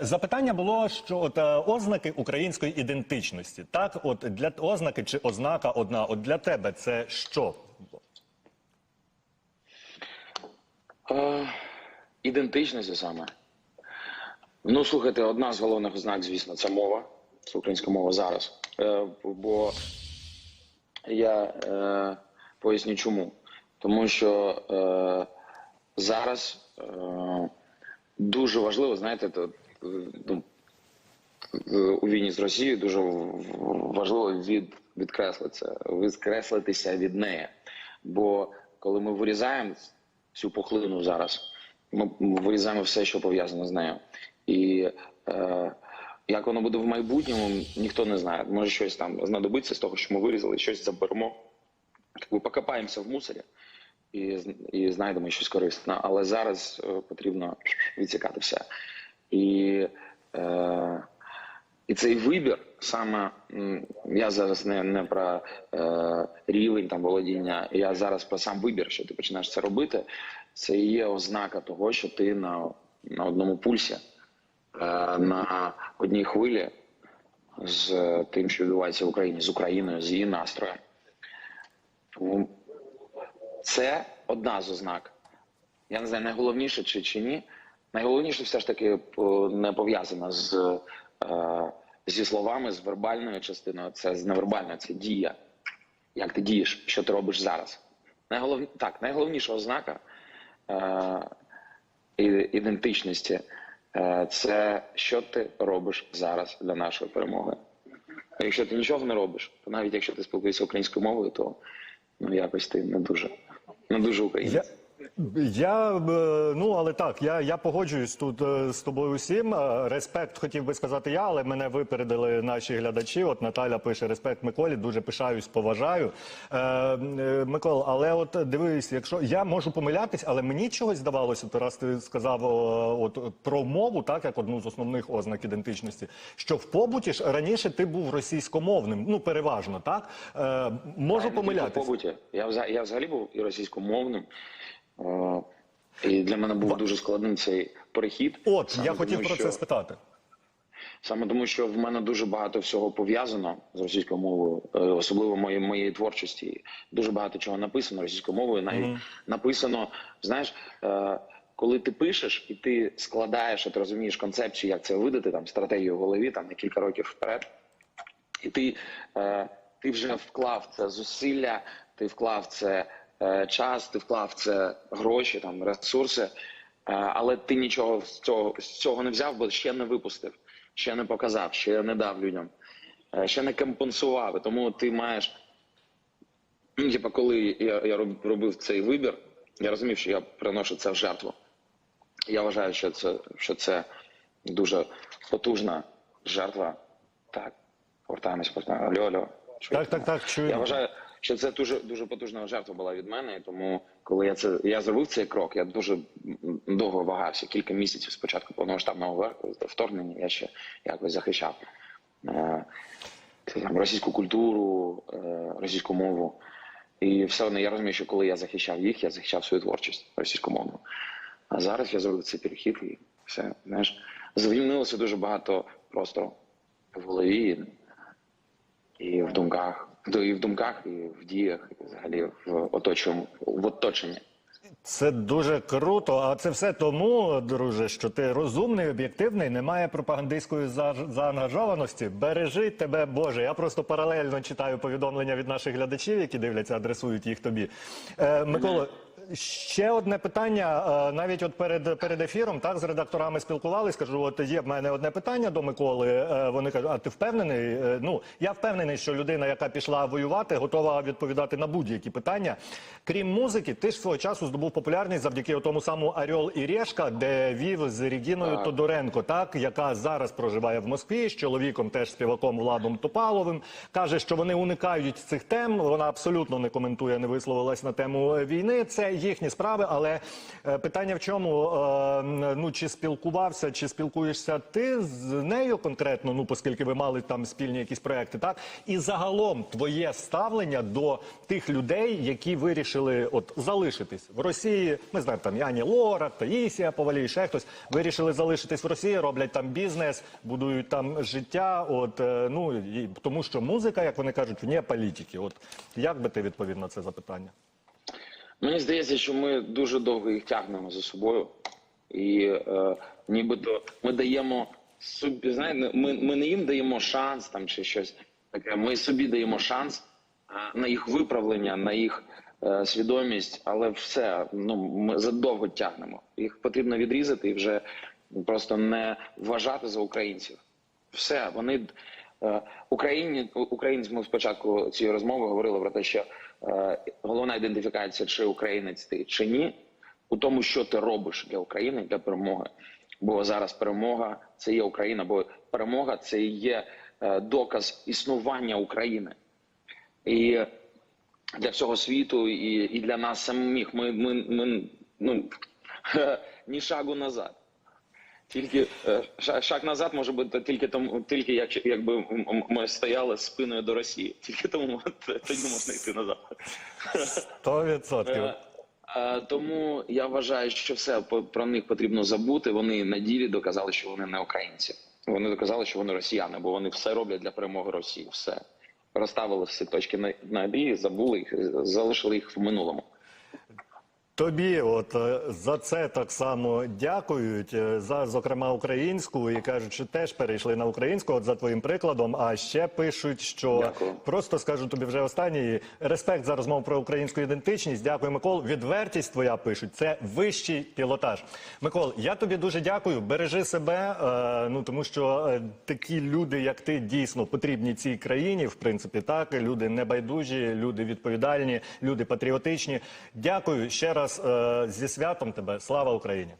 запитання було, що от е, ознаки української ідентичності. Так, от для ознаки чи ознака одна, от для тебе це що? Е, ідентичність саме. Ну, слухайте, одна з головних ознак, звісно, це мова. Це українська мова зараз. Е, бо я е, поясню чому. Тому що е, зараз е, дуже важливо, знаєте, ну, е, у війні з Росією дуже важливо від, відкреслитися, відкреслитися від неї. Бо коли ми вирізаємо цю пухлину зараз, ми вирізаємо все, що пов'язано з нею. І е, як воно буде в майбутньому, ніхто не знає. Може щось там знадобиться з того, що ми вирізали, щось заберемо. Ми покопаємося в мусорі і, і знайдемо щось корисне. Але зараз е, потрібно відсікати все. І, е, і цей вибір саме я зараз не, не про е, рівень там володіння, я зараз про сам вибір, що ти починаєш це робити. Це є ознака того, що ти на, на одному пульсі, е, на одній хвилі з тим, що відбувається в Україні, з Україною, з її настроєм. Тому це одна з ознак. Я не знаю, найголовніше чи, чи ні. Найголовніше все ж таки не пов'язано з, е, зі словами, з вербальною частиною. Це з невербальною, це дія. Як ти дієш, що ти робиш зараз? Найголов... Так, найголовніша ознака е, ідентичності е, це що ти робиш зараз для нашої перемоги. Якщо ти нічого не робиш, то навіть якщо ти спілкуєшся українською мовою, то ну якось ти не дуже, не дуже українець. Я е, ну але так, я, я погоджуюсь тут е, з тобою усім. Е, Респект хотів би сказати я, але мене випередили наші глядачі. От Наталя пише респект Миколі. Дуже пишаюсь, поважаю. Е, Микол, але от дивись, якщо я можу помилятись, але мені чогось здавалося, то раз ти сказав от про мову, так як одну з основних ознак ідентичності, що в побуті ж раніше ти був російськомовним, ну переважно, так е, можу помилятись. Я, я взагалі був і російськомовним. Е, і для мене був дуже складним цей перехід. От Саме я хотів тому, про що- це спитати. Саме тому, що в мене дуже багато всього пов'язано з російською мовою, е, особливо моєї моєї творчості. Дуже багато чого написано російською мовою. Навіть написано, знаєш, е, коли ти пишеш і ти складаєш, ти розумієш концепцію, як це видати, там стратегію в голові, там на кілька років вперед, і ти, ти вже вклав це зусилля, ти вклав це час, ти вклав в це гроші, там ресурси, е, але ти нічого з цього, з цього не взяв, бо ще не випустив, ще не показав, ще не дав людям, е, ще не компенсував. І Тому ти маєш. Ну, типа, коли я, я робив цей вибір, я розумів, що я приношу це в жертву. Я вважаю, що це, що це дуже потужна жертва. Так, повертаємося, повертаємося. Алло, алло. Чуєте Так, так, так, чую. Я вважаю, що це дуже дуже потужна жертва була від мене. Тому, коли я це я зробив цей крок, я дуже довго вагався. Кілька місяців спочатку повномасштабного вер- вторгнення я ще якось захищав е, там, російську культуру, е, російську мову. І все одно я розумію, що коли я захищав їх, я захищав свою творчість російськомовну. А зараз я зробив цей перехід і все, знаєш, звільнилося дуже багато простору в голові і в думках. І в думках, і в діях, і взагалі в оточенні. В оточенні. Це дуже круто. А це все тому, друже, що ти розумний, об'єктивний, немає пропагандистської за- заангажованості. Бережи тебе, Боже. Я просто паралельно читаю повідомлення від наших глядачів, які дивляться, адресують їх тобі. Е, Микола. Ще одне питання. Е, Навіть от перед перед ефіром так з редакторами спілкувались. Кажу, от є в мене одне питання до Миколи. Е, Вони кажуть, а ти впевнений? Е, Ну я впевнений, що людина, яка пішла воювати, готова відповідати на будь-які питання. Крім музики, ти ж свого часу здобув популярність завдяки тому самому Орел і Решка, де вів з Регіною Так. Тодоренко, так яка зараз проживає в Москві з чоловіком, теж співаком Владом Топаловим. каже, що вони уникають цих тем. Вона абсолютно не коментує, не висловилась на тему війни. Це це їхні справи. Але е, питання в чому? Е, ну чи спілкувався, чи спілкуєшся ти з нею конкретно? Ну, оскільки ви мали там спільні якісь проекти, так і загалом твоє ставлення до тих людей, які вирішили от залишитись в Росії. Ми знаємо там Яні Лора, Таїсія Повалій, ще хтось вирішили залишитись в Росії, роблять там бізнес, будують там життя. От е, ну і тому, що музика, як вони кажуть, вне політики. От як би ти відповів на це запитання? Мені здається, що ми дуже довго їх тягнемо за собою, і е, нібито ми даємо собі, знаєте, ми, ми не їм даємо шанс там чи щось таке. Ми собі даємо шанс е, на їх виправлення, на їх е, свідомість, але все ну ми задовго тягнемо. Їх потрібно відрізати і вже просто не вважати за українців. Все, вони е, Україні українці. Ми спочатку цієї розмови говорили про те, що головна ідентифікація, чи українець ти чи ні, у тому, що ти робиш для України для перемоги. Бо зараз перемога це є Україна, бо перемога це є е, доказ існування України. І для всього світу, і, і для нас самих. Ми, ми, ми ну, ні шагу назад. Тільки е, шаг назад може бути тільки тому, тільки як, якби ми стояли спиною до Росії. Тільки тому тоді можна йти назад. Сто відсотків. Е, е, Тому я вважаю, що все про них потрібно забути. Вони на ділі доказали, що вони не українці. Вони доказали, що вони росіяни, бо вони все роблять для перемоги Росії. Все розставили всі точки на, на «і», забули їх, залишили їх в минулому. Тобі, от е, за це так само дякують е, за зокрема українську і кажуть, що теж перейшли на українську. От за твоїм прикладом. А ще пишуть, що Дякую. просто скажу тобі вже останній респект за розмову про українську ідентичність. Дякую, Микол. Відвертість твоя пишуть. Це вищий пілотаж. Микол, я тобі дуже дякую. Бережи себе. е, ну тому що е, такі люди, як ти, дійсно потрібні цій країні. В принципі, так люди небайдужі, люди відповідальні, люди патріотичні. Дякую ще раз е, зі святом тебе. Слава Україні!